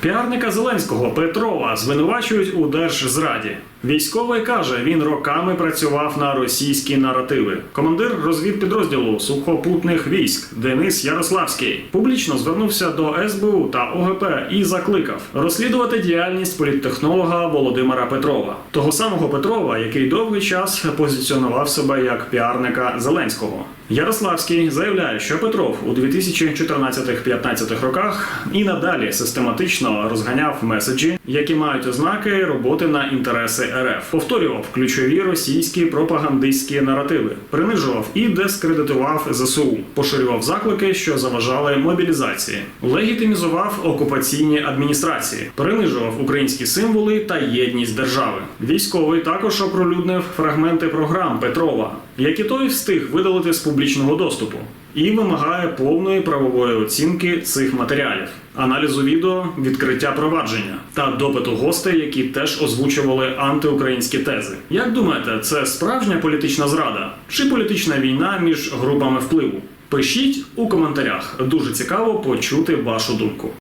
Піарника Зеленського Петрова звинувачують у держзраді. Військовий каже, він роками працював на російські наративи. Командир розвідпідрозділу сухопутних військ Денис Ярославський публічно звернувся до СБУ та ОГП і закликав розслідувати діяльність політтехнолога Володимира Петрова, того самого Петрова, який довгий час позиціонував себе як піарника Зеленського. Ярославський заявляє, що Петров у 2014-15 роках і надалі систематично розганяв меседжі, які мають ознаки роботи на інтереси РФ, повторював ключові російські пропагандистські наративи, принижував і дискредитував ЗСУ, поширював заклики, що заважали мобілізації, легітимізував окупаційні адміністрації, принижував українські символи та єдність держави. Військовий також оприлюднив фрагменти програм Петрова, які той встиг видалити з публічного доступу, і вимагає повної правової оцінки цих матеріалів, аналізу відео, відкриття провадження та допиту гостей, які теж озвучували антиукраїнські тези. Як думаєте, це справжня політична зрада чи політична війна між групами впливу? Пишіть у коментарях. Дуже цікаво почути вашу думку.